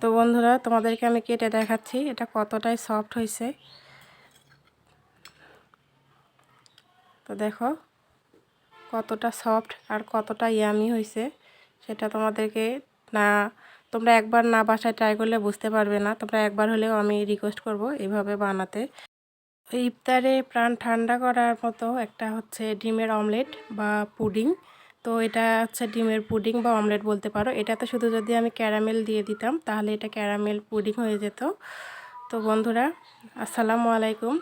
তো বন্ধুরা, তোমাদেরকে আমি কেটে দেখাচ্ছি এটা কতটাই সফট হয়েছে। তো দেখো, কতটা সফট আর কতটা ইয়ামি হয়েছে, সেটা তোমাদেরকে না, তোমরা একবার না বাসায় ট্রাই করলে বুঝতে পারবে না। তোমরা একবার হলেও আমি রিকোয়েস্ট করব এইভাবে বানাতে। ইফতারে প্রাণ ঠান্ডা করার মতো একটা হচ্ছে ডিমের অমলেট বা পুডিং তো এটা হচ্ছে ডিমের পুডিং বা অমলেট বলতে পারো। এটাতে শুধু যদি আমি ক্যারামেল দিয়ে দিতাম, তাহলে এটা ক্যারামেল পুডিং হয়ে যেত। তো বন্ধুরা, আসসালামু আলাইকুম।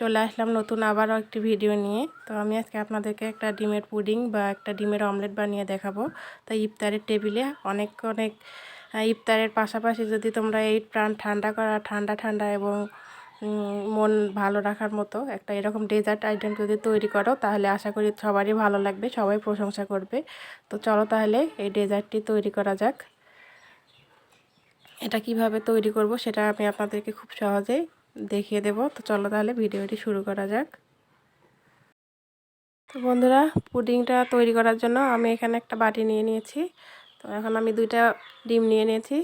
চলে আসলাম নতুন আবারও একটি ভিডিও নিয়ে। তো আমি আজকে আপনাদেরকে একটা ডিমের পুডিং বা একটা ডিমের অমলেট বানিয়ে দেখাবো। তো ইফতারের টেবিলে অনেক অনেক ইফতারের পাশাপাশি যদি তোমরা এই প্রাণ ঠান্ডা করা, ঠান্ডা ঠান্ডা এবং মন ভালো রাখার মতো একটা এরকম ডেজার্ট আইটেম যদি তৈরি করো, তাহলে আশা করি সবারই ভালো লাগবে, সবাই প্রশংসা করবে। তো চলো তাহলে এই ডেজার্টটি তৈরি করা যাক। এটা কীভাবে তৈরি করব সেটা আমি আপনাদেরকে খুব সহজেই দেখিয়ে দেব। তো চলো তাহলে ভিডিওটি শুরু করা যাক। তো বন্ধুরা, পুডিংটা তৈরি করার জন্য আমি এখানে একটা বাটি নিয়ে নিয়েছি। তো এখন আমি দুইটা ডিম নিয়ে নিয়েছি।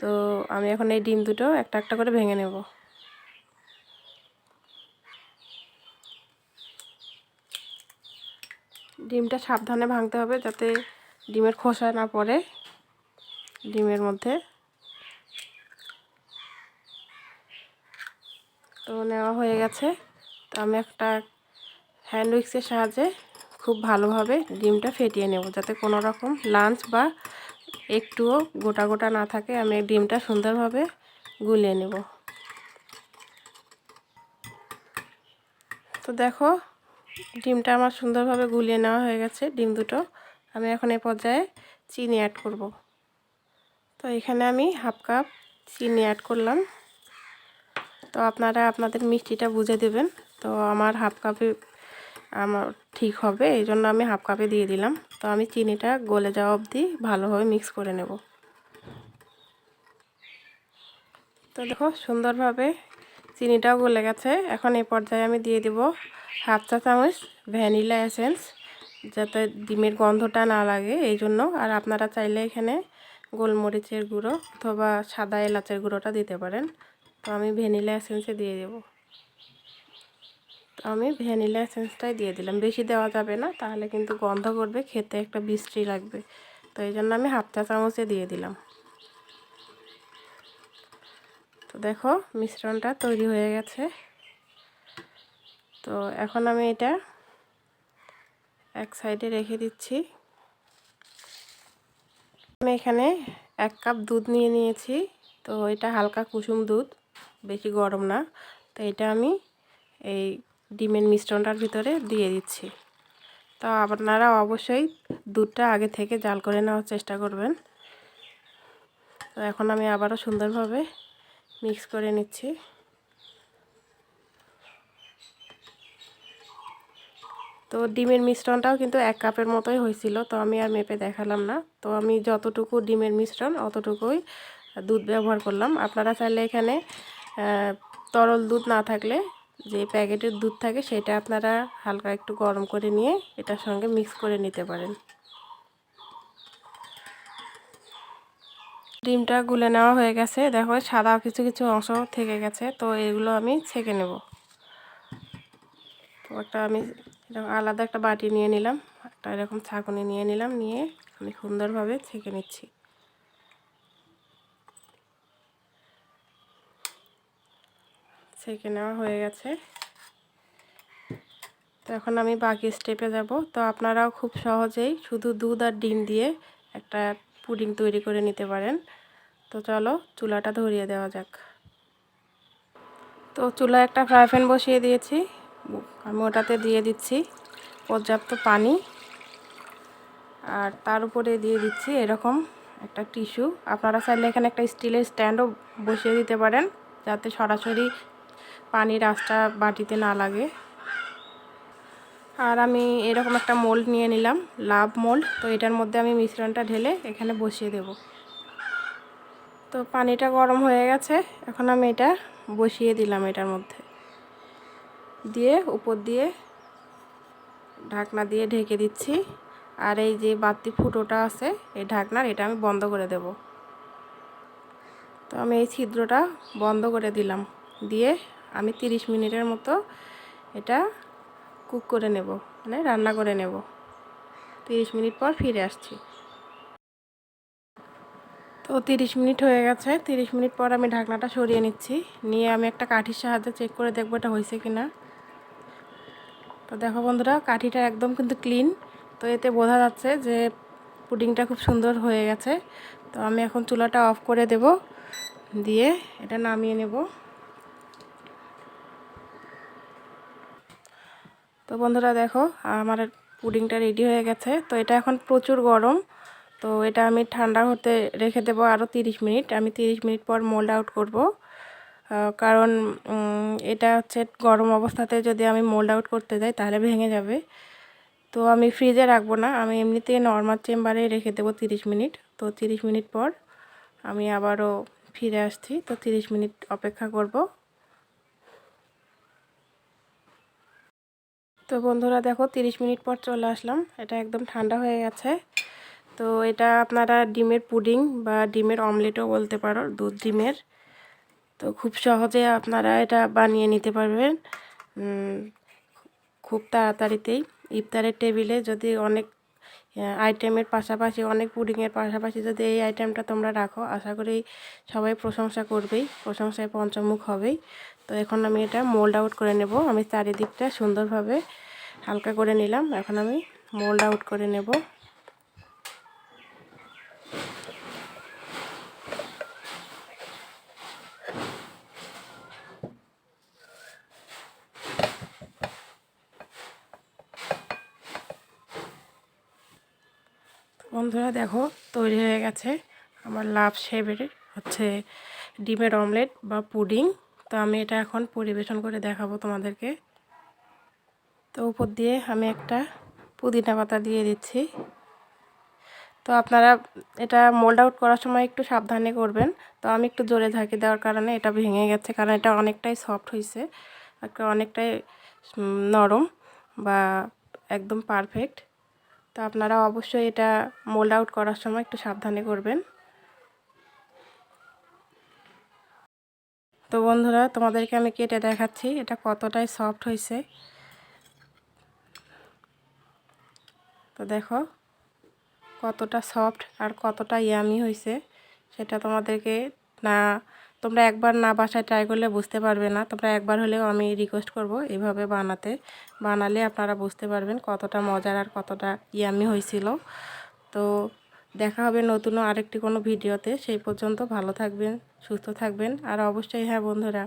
তো আমি এখন এই ডিম দুটো একটা একটা করে ভেঙে নেব। ডিমটা সাবধানে ভাঙতে হবে যাতে ডিমের খোসা না পড়ে ডিমের মধ্যে। তো নেওয়া হয়ে গেছে। তো আমি একটা হ্যান্ড উইক্সের সাহায্যে খুব ভালোভাবে ডিমটা ফেটিয়ে নেব যাতে কোনো রকম লাঞ্চ বা একটুও গোটা গোটা না থাকে। আমি ডিমটা সুন্দরভাবে গুলিয়ে নেব। তো দেখো ডিমটা আমার সুন্দরভাবে গুলিয়ে নেওয়া হয়ে গেছে, ডিম দুটো। আমি এখন এই পর্যায়ে চিনি অ্যাড করব। তো এখানে আমি হাফ কাপ চিনি অ্যাড করলাম। তো আপনারা আপনাদের মিষ্টিটা বুঝে দেবেন। তো আমার হাফ কাপে আমার ঠিক হবে, এই জন্য আমি হাফ কাপে দিয়ে দিলাম। তো আমি চিনিটা গলে যাওয়া অবধি ভালোভাবে মিক্স করে নেব। তো দেখো সুন্দরভাবে চিনিটাও গলে গেছে। এখন এই পর্যায়ে আমি দিয়ে দেব হাফ চা চামচ ভ্যানিলা এসেন্স যাতে ডিমের গন্ধটা না লাগে, এই জন্য। আর আপনারা চাইলে এখানে গোলমরিচের গুঁড়ো অথবা সাদা এলাচের গুঁড়োটা দিতে পারেন। তো আমি ভ্যানিলা এসেন্সে দিয়ে দেব। তো আমি ভ্যানিলা এসেন্সটাই দিয়ে দিলাম। বেশি দেওয়া যাবে না, তাহলে কিন্তু গন্ধ করবে, খেতে একটা বৃষ্টি লাগবে। তো এই জন্য আমি হাফ চা চামচে দিয়ে দিলাম। তো দেখো, মিশ্রণটা তৈরি হয়ে গেছে। তো এখন আমি এটা এক সাইডে রেখে দিচ্ছি। আমি এখানে এক কাপ দুধ নিয়ে নিয়েছি। তো এটা হালকা কুসুম দুধ, বেশি গরম না। তো এটা আমি এই ডিমের মিশ্রণটার ভিতরে দিয়ে দিচ্ছি। তো আপনারা অবশ্যই দুধটা আগে থেকে জাল করে নেওয়ার চেষ্টা করবেন। তো এখন আমি আবারও সুন্দরভাবে মিক্স করে নিচ্ছি। তো ডিমের মিশ্রণটাও কিন্তু এক কাপের মতোই হয়েছিল, তো আমি আর মেপে দেখালাম না। তো আমি যতটুকু ডিমের মিশ্রণ, অতটুকুই দুধ ব্যবহার করলাম। আপনারা চাইলে এখানে তরল দুধ না থাকলে যে প্যাকেটের দুধ থাকে সেটা আপনারা হালকা একটু গরম করে নিয়ে এটার সঙ্গে মিক্স করে নিতে পারেন। ডিমটা গুলে নেওয়া হয়ে গেছে। দেখো, সাদা কিছু কিছু অংশ থেকে গেছে, তো এগুলো আমি ছেঁকে নেব। তো একটা আমি আলাদা একটা বাটি নিয়ে নিলাম। একটা এরকম ছাঁকুনি নিয়ে নিলাম, নিয়ে আমি সুন্দরভাবে ছেঁকে নিচ্ছি। ছেঁকে নেওয়া হয়ে গেছে। তো এখন আমি বাকি স্টেপে যাব। তো আপনারাও খুব সহজেই শুধু দুধ আর ডিম দিয়ে একটা পুডিং তৈরি করে নিতে পারেন। তো চলো চুলাটা ধরিয়ে দেওয়া যাক। তো চুলা একটা ফ্রাই প্যান বসিয়ে দিয়েছি। আমি ওটাতে দিয়ে দিচ্ছি পর্যাপ্ত পানি। আর তার উপরে দিয়ে দিচ্ছি এরকম একটা টিস্যু। আপনারা চাইলে এখানে একটা স্টিলের স্ট্যান্ডও বসিয়ে দিতে পারেন, যাতে সরাসরি পানির আঁচটা বাটিতে না লাগে। আর আমি এরকম একটা মোল্ড নিয়ে নিলাম, লাভ মোল্ড। তো এটার মধ্যে আমি মিশ্রণটা ঢেলে এখানে বসিয়ে দেব। তো পানিটা গরম হয়ে গেছে, এখন আমি এটা বসিয়ে দিলাম এটার মধ্যে। দিয়ে, উপর দিয়ে ঢাকনা দিয়ে ঢেকে দিচ্ছি। আর এই যে বাতি ফুটোটা আছে, এই ঢাকনার এটা আমি বন্ধ করে দেব। তো আমি এই ছিদ্রটা বন্ধ করে দিলাম। দিয়ে আমি 30 মিনিটের মতো এটা কুক করে নেব মানে রান্না করে নেব। 30 মিনিট পর ফিরে আসছি। তো 30 মিনিট হয়ে গেছে 30 মিনিট পর আমি ঢাকনাটা সরিয়ে নিচ্ছি। নিয়ে আমি একটা কাঠির সাহায্যে চেক করে দেখব এটা হয়েছে কিনা। তো দেখো বন্ধুরা, কাঠিটা একদম কিন্তু ক্লিন তো এতে বোঝা যাচ্ছে যে পুডিংটা খুব সুন্দর হয়ে গেছে। তো আমি এখন চুলাটা অফ করে দেব, দিয়ে এটা নামিয়ে নেব। তো বন্ধুরা দেখো, আমার পুডিংটা রেডি হয়ে গেছে। তো এটা এখন প্রচুর গরম। তো এটা আমি ঠান্ডা হতে রেখে দেবো আরও 30 মিনিট। আমি 30 মিনিট পর মোল্ড আউট করব। কারণ এটা হচ্ছে গরম অবস্থাতে যদি আমি মোল্ড আউট করতে যাই তাহলে ভেঙে যাবে। তো আমি ফ্রিজে রাখব না, আমি এমনিতেই নর্মাল চেম্বারে রেখে দেবো 30 মিনিট। তো 30 মিনিট পর আমি আবারও ফিরে আসছি, তো 30 মিনিট অপেক্ষা করব। তো বন্ধুরা দেখো 30 মিনিট পর চলে আসলাম, এটা একদম ঠান্ডা হয়ে গেছে। তো এটা আপনারা ডিমের পুডিং বা ডিমের অমলেটও বলতে পারো, দুধ ডিমের। তো খুব সহজে আপনারা এটা বানিয়ে নিতে পারবেন। খুব তাড়াতাড়িতেই। ইফতারের টেবিলে যদি অনেক আইটেমের পাশাপাশি, অনেক পুডিংয়ের পাশাপাশি যদি এই আইটেমটা তোমরা রাখো, আশা করি সবাই প্রশংসা করবেই। প্রশংসায় পঞ্চমুখ হবেই। তো এখন আমি এটা মোল্ড আউট করে নেব। আমি চারিদিকটা সুন্দরভাবে হালকা করে নিলাম। এখন আমি মোল্ড আউট করে নেব। বন্ধুরা দেখো, তৈরি হয়ে গেছে আমার লাভ শেপের হচ্ছে ডিমের অমলেট বা পুডিং। তো আমি এটা এখন পরিবেশন করে দেখাবো তোমাদেরকে। তো উপর দিয়ে আমি একটা পুদিনা পাতা দিয়ে দিচ্ছি। তো আপনারা এটা মোল্ড আউট করার সময় একটু সাবধানে করবেন। তো আমি একটু জোরে ঝাঁকি দেওয়ার কারণে এটা ভেঙে গেছে, কারণ এটা অনেকটাই সফট হয়েছে অনেকটাই নরম বা একদম পারফেক্ট তো আপনারা অবশ্যই এটা মোল্ড আউট করার সময় একটু সাবধানে করবেন। তো বন্ধুরা, তোমাদেরকে আমি কেটে দেখাচ্ছি এটা কতটাই সফট হয়েছে। তো দেখো, কতটা সফট আর কতটা ইয়ামি হয়েছে, সেটা তোমাদেরকে না তোমরা একবার না বাসায় ট্রাই করলে বুঝতে পারবে না। তোমরা একবার হলেও আমি রিকোয়েস্ট করব এভাবে বানাতে। বানালে আপনারা বুঝতে পারবেন কতটা মজার আর কতটা ইয়ামি হয়েছিল। তো দেখা হবে নতুন আরেকটি কোনো ভিডিওতে সেই পর্যন্ত ভালো থাকবেন, সুস্থ থাকবেন। আর অবশ্যই হ্যাঁ বন্ধুরা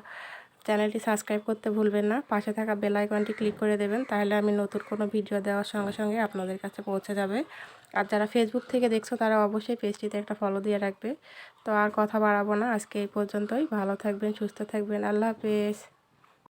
চ্যানেলটি সাবস্ক্রাইব করতে ভুলবেন না। পাশে থাকা বেল আইকনটি ক্লিক করে দেবেন, তাহলে আমি নতুন কোনো ভিডিও দেওয়ার সঙ্গে সঙ্গে আপনাদের কাছে পৌঁছে যাবে। আর যারা ফেসবুক থেকে দেখছ, তারা অবশ্যই পেজটিতে একটা ফলো দিয়ে রাখবে। তো আর কথা বাড়াবো না। আজকে এই পর্যন্তই। ভালো থাকবেন, সুস্থ থাকবেন। আল্লাহ হাফেজ।